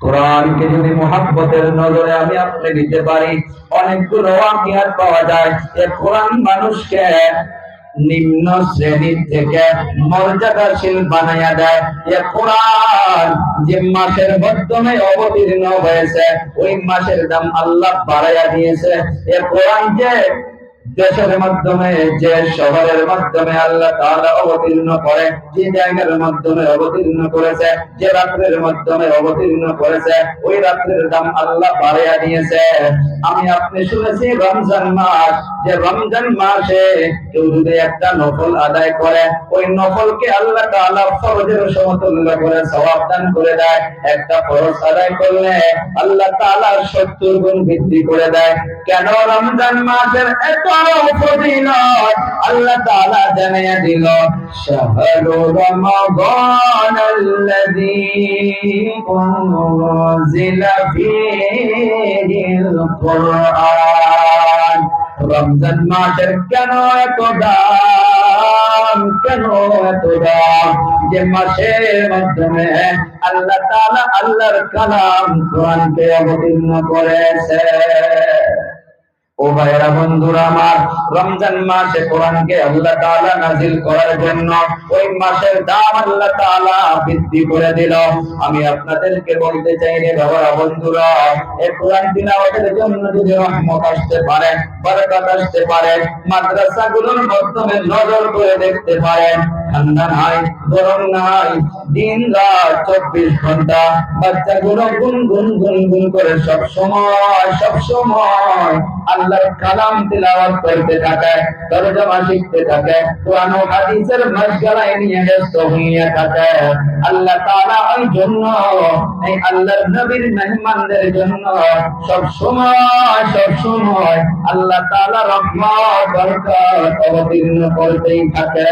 কোরআনকে যদি মোহাব্বতের নজরে আমি আপনি দিতে পারি, অনেকগুলো ওয়াকিয়াত পাওয়া যায়। যে কোরআন মানুষকে নিম্ন শ্রেণির থেকে মর্যাদাশীল বানাইয়া দেয়। যে কোরআন যে মাসের মাধ্যমে অবতীর্ণ হয়েছে, ওই মাসের দাম আল্লাহ বাড়াইয়া দিয়েছে। এ কোরআন যে দেশের মাধ্যমে, যে শহরের মাধ্যমে আল্লাহ তাআলা অবতীর্ণ করে, যে জায়গার মাধ্যমে অবতীর্ণ করেছে, যে রাত্রের মাধ্যমে অবতীর্ণ করেছে, ওই রাত্রের দাম আল্লাহ বাড়াইয়া দিয়েছে। আমি আপনি শুনেছি রমজান মাস, যে রমজান মাসে কেউ যদি একটা নফল আদায় করে, ওই নফলকে আল্লাহ তাআলা ফরজের সমতুল্য করে সওয়াব দান করে দেয়। একটা ফরজ আদায় করলে আল্লাহ তাআলা 70 গুণ বৃদ্ধি করে দেয়। কেন রমজান মাসের এত ফজিলত আল্লাহ তাআলা জানিয়ে দিল শাহরু রমাদান আল্লাযী উনজিলা ফীহিল কুরআন। রমজান মাসের কেন এত দাম? কেন এত দাম? যে মাসের মাধ্যমে আল্লাহ তাআলা আল্লাহর কালাম কোরআনকে অবতীর্ণ করেছে। ও ভাইরা বন্ধুরা আমার রমজান মাসে কোরআনকে আল্লাহ তাআলা নাজিল করার জন্য ওই মাসের দাম আল্লাহ তাআলা বৃদ্ধি করে দিল। আমি আপনাদেরকে বলতে চাই রে বাবারা, বন্ধুরা এই কোরআন তিলাওয়াতের জন্য যদি রহমত আসতে পারে, বরকত আসতে পারে, মাদ্রাসাগুলোর মাধ্যমে নজর করে দেখতে পারেন ঠান্ডা নাই গরম আল্লাহ তাআলা ওই জন্য, এই নবীর মেহমানদের জন্য সব সময় সব সময় আল্লাহ তাআলা রহমত, বরকত অবতীর্ণ করতেই থাকে।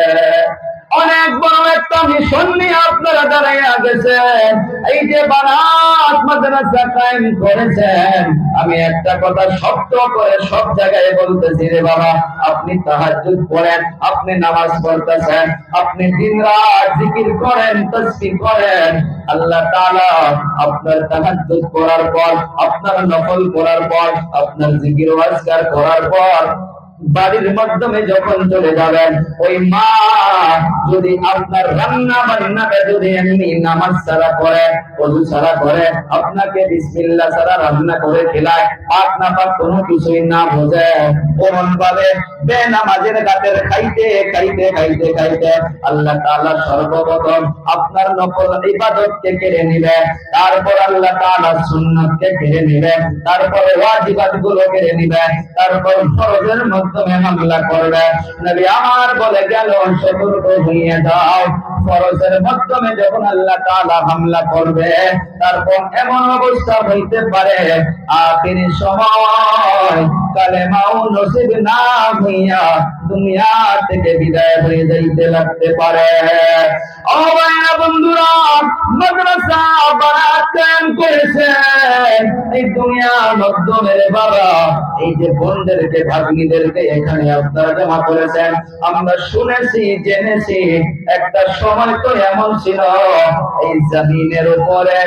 অনেক বড় একটা মিশন নিয়ে আপনারা দাঁড়াইয়া গেছেন। এই যে বারাত মাদ্রাসা কায়েম করেছেন, আমি একটা কথা শক্ত করে সব জায়গায় বলতেছি রে বাবা, আপনি তাহাজ্জুদ পড়েন, আপনি নামাজ পড়তেছেন, আপনি দিন রাত জিকির করেন, তাসবিহ করেন। আল্লাহ তাআলা আপনার তাহাজ্জুদ করার পর, আপনার নফল করার পর, আপনার জিকির ওয়াজকার করার পর বাড়ির মাধ্যমে যখন চলে যাবেন, ওই মা যদি আপনার রান্না বান্নাটা যদি এমনি নামাজ সারা করে, অজু সারা করে, আপনাকে বিসমিল্লা সারা রান্না করে খেলায় আপনার কোনো কিছুই না বোঝে। ওমন ভাবে বেনামাজের গাতের খাইতে খাইতে খাইতে খাইতে আল্লাহ তাআলা সর্বপ্রথম আপনার নফল ইবাদতকে কেড়ে নিবে, তারপর আল্লাহ তাআলা সুন্নাতকে কেড়ে নিবে, তারপর ওয়াজিবাতগুলো কেড়ে নিবে, তারপর ফরজের মাধ্যমে হামলা করবে। নবী আমার বলে গেল, সতর্ক হইয়ে যাও। ফরজের মাধ্যমে যখন আল্লাহ তাআলা হামলা করবে, তারপর এমন অবস্থা হইতে পারে, আখির সময় কালেমাও নসিব না হইয়া দুনিয়া থেকে বিদায় হয়ে যাইতে লাগতে পারে। বন্ধুরা, মাদ্রাসা করেছেন এই রে বাবা, এই যে ভাগ্নিদেরকে এখানে আপনারা জমা করেছেন। আমরা শুনেছি, জেনেছি, একটা সময় তো এমন ছিল, এই জমিনের উপরে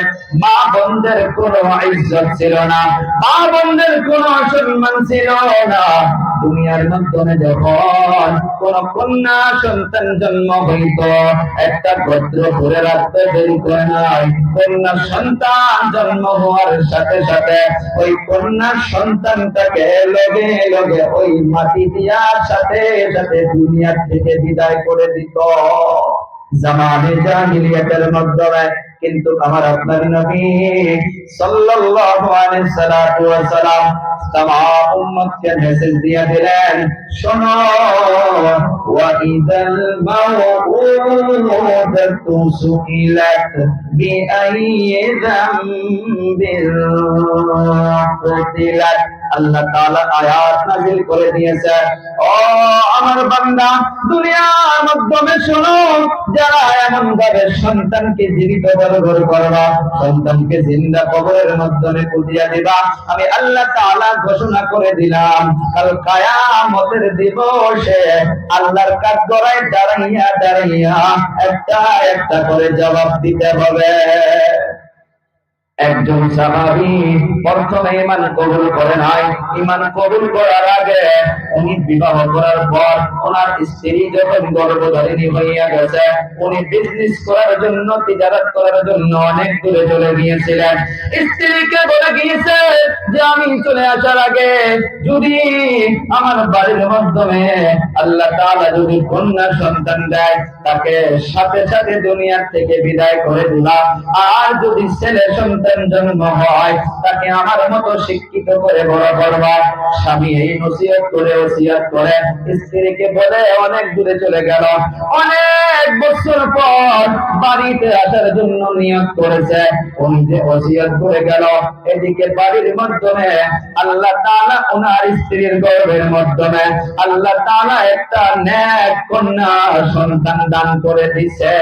মা বোনদের কোনো ইজ্জত ছিল না, মা বোনদের কোনো সম্মান ছিল না। দুনিয়ার মাধ্যমে যখন কোন কন্যা সন্তান জন্ম হইত, একটা গোত্র ঘুরে রাখতে দেরি করে নাই। কন্যা সন্তান জন্ম হওয়ার সাথে সাথে ওই কন্যা সন্তানটাকে লগে লগে ওই মাটি দিয়ার সাথে সাথে দুনিয়ার থেকে বিদায় করে দিত। জামানে জাহিলিয়াতের মাধ্যমে কিন্তু আমার আপনার নবী সাল্লাল্লাহু আলাইহি সাল্লাতু ওয়া সালাম তাম উম্মতকে মেসেজ দিয়ে দিলেন শোনো ওয়া ইদাল মাউউদাতু সুইলাত বিআইয়ি যামবিল কুতিলাত আল্লাহ তাআলা আয়াত নাযিল করে দিয়েছে। ও আমার বান্দা, দুনিয়ার মাধ্যমে শোনো, যারা এমন ভাবে সন্তানকে জীবিত বলবর করবা, সন্তানকে জিন্দা কবরের মাধ্যমে পুজিয়া দিবা, আমি আল্লাহ তাআলা ঘোষণা করে দিলাম, কাল কায়ামতের দিবসে আল্লাহর কাঠগড়ায় দাঁড়াইয়া দাঁড়াইয়া একটা একটা করে জবাব দিতে হবে। একজন সাহাবি প্রথমে ইমান কবুল করে নাই। ইমান কবুল করার আগে উনি বিবাহ করার পর ওনার স্ত্রী যখন গর্ভধারিণী হইয়া গেছে, উনি বিজনেস করার জন্য, তিজারত করার জন্য অনেক দূরে চলে গিয়েছিলেন। স্ত্রীকে বলে গিয়েছে যে, আমি চলে আসার আগে যদি আমার বাড়ির মাধ্যমে আল্লাহ তাআলা যদি কন্যা সন্তান দেয় তাকে সাথে সাথে দুনিয়ার থেকে বিদায় করে দিলাম। আর যদি ছেলে সন্তান জন্ম হয়, তাকে আমার মতো শিক্ষিত করে বড় করবা। স্বামী এই নসিহত করে ওসিয়াত করে, স্ত্রীকে বলে অনেক দূরে চলে গেল। অনেক বছর পর বাড়িতে আসার জন্য নিয়োগ করেছে। উনি যে ওসিয়ত করে গেল, এদিকে বাড়ির মাধ্যমে আল্লাহ তাআলা ওনার স্ত্রীর গর্ভের মাধ্যমে আল্লাহ তাআলা একটা ন্যাক কন্যা সন্তান দান করে দিছে।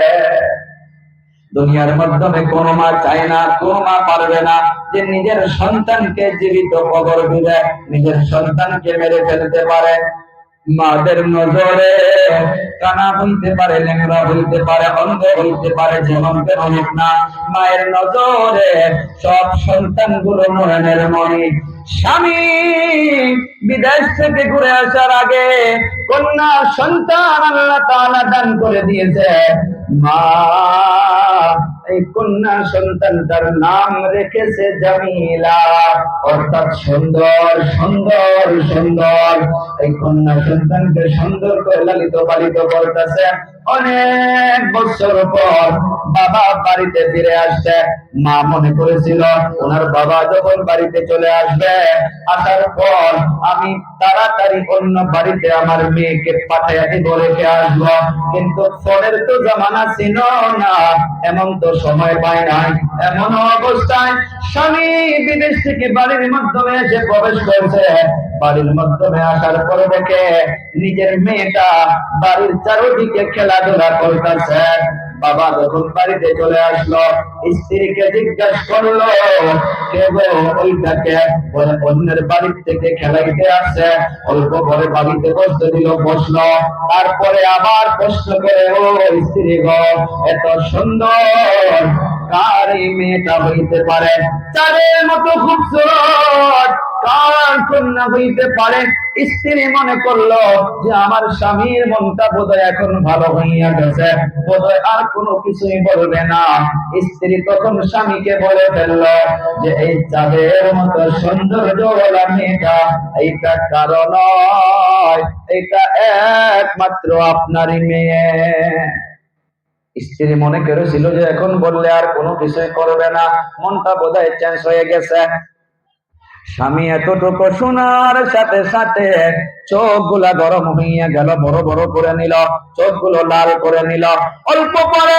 দুনিয়ার মাধ্যমে কোন মা চায় না, কোন মা পারবে না। যে নিজের সন্তানকে জীবিত কবর দিবে, নিজের সন্তানকে মেরে ফেলতে পারে। মাদের নজরে। কানা হইতে পারে ল্যাংরা হইতে পারে, অন্ধ হইতে পারে তেমন হোক না। মায়ের নজরে সব সন্তানগুলো নয়নের মনি স্বামী বিদেশ থেকে ঘুরে আসার আগে কন্যা সন্তান আল্লাহ তাআলা দান করে দিয়েছে। মা এই কন্যা সন্তানটার নাম রেখেছে জামিলা। অর্থাৎ সুন্দর সুন্দর সুন্দর। এই কন্যা সন্তানকে সুন্দর করে লালিত পালিত করতেছে। অনেক বছর পর বাবা বাড়িতে ফিরে আসছে। মা মনে করেছিল, ওনার বাবা যখন বাড়িতে চলে আসবে, আসার পর আমি তাড়াতাড়ি অন্য বাড়িতে আমার মেয়েকে পাঠাইয়া দিব, রেখে আসব। কিন্তু ফোনের তো জামানা ছিল না, এমন তো সময় পায় নাই। এমন অবস্থায় স্বামী বিদেশ থেকে বাড়ির মাধ্যমে এসে প্রবেশ করছে। বাড়ির মাধ্যমে আসার পর দেখে নিজের মেয়েটা বাড়ির চারদিকে খেলাধুলা করতেছে। বাবা যখন বাড়িতে চলে আসলো, স্ত্রীকে জিজ্ঞাসা করল, কে গো ওইটাকে? অন্যের বাড়ির থেকে খেলাইতে আসছে। অল্প পরে বাড়িতে বসতে দিল, বসল। তারপরে আবার প্রশ্ন করে, ও স্ত্রী গো, এত সুন্দর কার এই মেয়েটা হইতে পারে? চারের মতো খুবসুরত কার কন্যা হইতে পারে? স্ত্রী মনে করল যে আমার স্বামীর মনটা বোধহয় এখন ভালো হইয়া গেছে। বোধহয় আর কোনো কিছুই বলবে না। স্ত্রী তখন স্বামীকে বলে ফেলল যে, এই চাঁদের মতো সৌন্দর্য বলা মেয়েটা, এইটা কারণ এইটা একমাত্র আপনারই মেয়ে। স্ত্রী মনে করেছিল যে, এখন বললে আর কোনো কিছুই করবে না। মনটা বোধহয় চেঞ্জ হয়ে গেছে। স্বামী এতটুকু শোনার সাথে সাথে চোখগুলা গরম হইয়া গেল, বড় বড় করে নিল চোখগুলো লাল করে নিল, অল্প পরে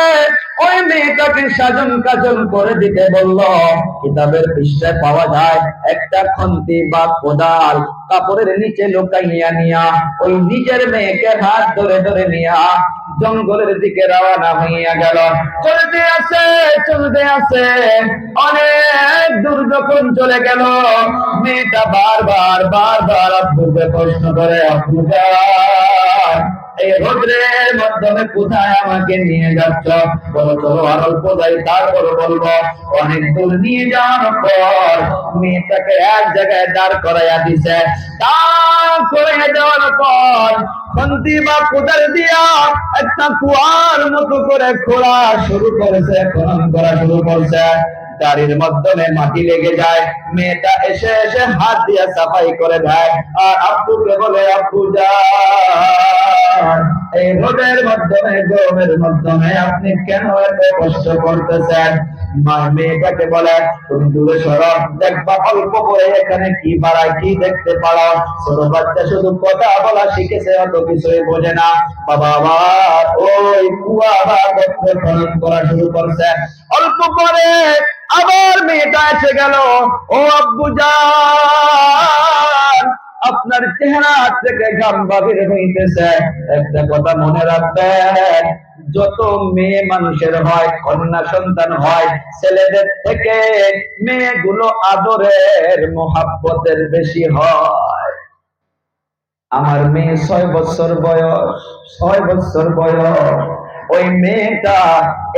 সাজন কাজন করে দিতে বলল কিতাবের পৃষ্ঠায় পাওয়া যায় একটা খন্তি বা কোদাল কাপড়ের নিচে নিয়া ওই নিজের মেয়েকে হাত ধরে ধরে নিয়া জঙ্গলের দিকে রওনা হইয়া গেল। চলতে আছে চলতে আছে। অনেক দূর যখন চলে গেল মেয়েটা বারবার বারবার আব্বুকে প্রশ্ন করে যান, এই রোদ্রের মাধ্যমে কোথায় আমাকে নিয়ে যাচ্ছ? বলো চলো আর অল্প যাই তারপর বলব, অনেক দূর নিয়ে যাওয়ার পর মেয়েটাকে এক জায়গায় দাঁড় করাইয়া দিছে। দাঁড় দেওয়ার পর বা কোদাল দিয়া একটা কুয়ার মতো করে খোঁড়া শুরু করেছে, খনন করা শুরু করছে। দাড়ির মাধ্যমে মাটি লেগে যায়। মেয়েটা এসে এসে হাত দিয়া সাফাই করে দেয়। আর আব্বুকে বলে, আব্বু যান, এই রোদের মাধ্যমে, গরমের মাধ্যমে আপনি কেন এত কষ্ট করতেছেন? মা মেয়েটাকে বলে, তুমি দূরে দেখবা অল্প করে এখানে কি বাড়ায় কি দেখতে পারো। ছোট বাচ্চা শুধু কথা বলা শিখেছে, অত কিছুই বোঝে না। বাবা ওই কুয়া বা গর্ত খনন করা শুরু করছে। অল্প পরে আবার মেয়েটা এসে গেল। ও আব্বু যান আপনার চেহারা থেকে ঘাম বাহির হইতেছে। একটা কথা মনে রাখবেন, যত মেয়ে মানুষের হয়, কন্যা সন্তান হয়, ছেলেদের থেকে মেয়েগুলো আদরের মোহাব্বতের বেশি হয়। আমার মেয়ে ছয় বছর বয়স, ছয় বছর বয়স। ওই মেয়েটা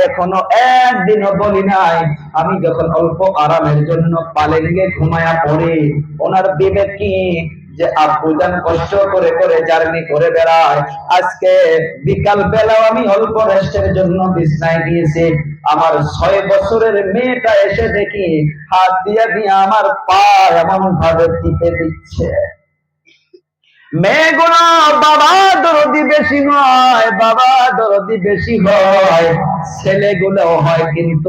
এখনও একদিনও বলি নাই, আমি যখন অল্প আরামের জন্য পালে নিয়ে ঘুমায়া পড়ি, ওনার বিবেক কি যে আব্বুজান কষ্ট করে করে জার্নি করে বেড়ায়। আজকে বিকাল বেলাও আমি অল্প রেস্টের জন্য বিছনায় দিয়েছি আমার ছয় বছরের মেয়েটা এসে দেখি হাত দিয়া দিয়ে আমার পা এমন ভাবে টিপে দিচ্ছে। মেয়েগুলো বাবা দরদি বেশি নয় বাবা দরদি বেশি হয়। ছেলেগুলো হয় কিন্তু